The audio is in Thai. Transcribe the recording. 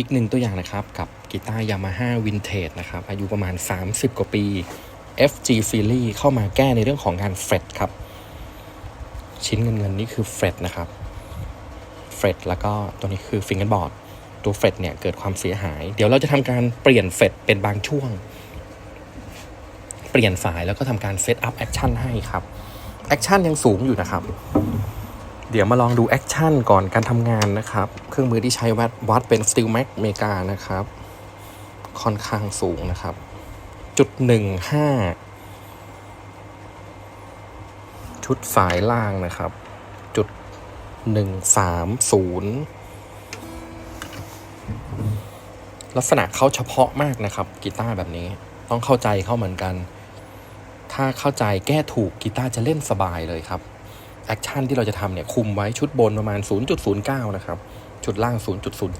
อีกหนึ่งตัวอย่างนะครับ กับกีตาร์ยามาฮ่าวินเทจนะครับ อายุประมาณ 30 กว่าปี FG f e e l y เข้ามาแก้ในเรื่องของงานเฟรตครับ ชิ้นเงินเงินนี่คือเฟรตนะครับเฟรตแล้วก็ตัวนี้คือฟิงเกอร์บอร์ดตัวเฟรตเนี่ยเกิดความเสียหาย เดี๋ยวเราจะทำการเปลี่ยนเฟรตเป็นบางช่วง เปลี่ยนสายแล้วก็ทำการเซตอัพแอคชั่นให้ครับแอคชั่นยังสูงอยู่นะครับ เดี๋ยวมาลองดูแอคชั่นก่อนการทำงานนะครับ เครื่องมือที่ใช้วัดวัดเป็น Steel Max เมกานะครับ ค่อนข้างสูงนะครับ จุดหนึ่งห้าชุดสายล่างนะครับ จุดหนึ่งสามศูนย์ลักษณะเขาเฉพาะมากนะครับกีตาร์แบบนี้ต้องเข้าใจเข้าเหมือนกัน ถ้าเข้าใจแก้ถูกกีตาร์จะเล่นสบายเลยครับ แอคชั่นที่เราจะทำเนี่ยคุมไว้ชุดบนประมาณ 0.09 นะครับ ชุดล่าง 0.0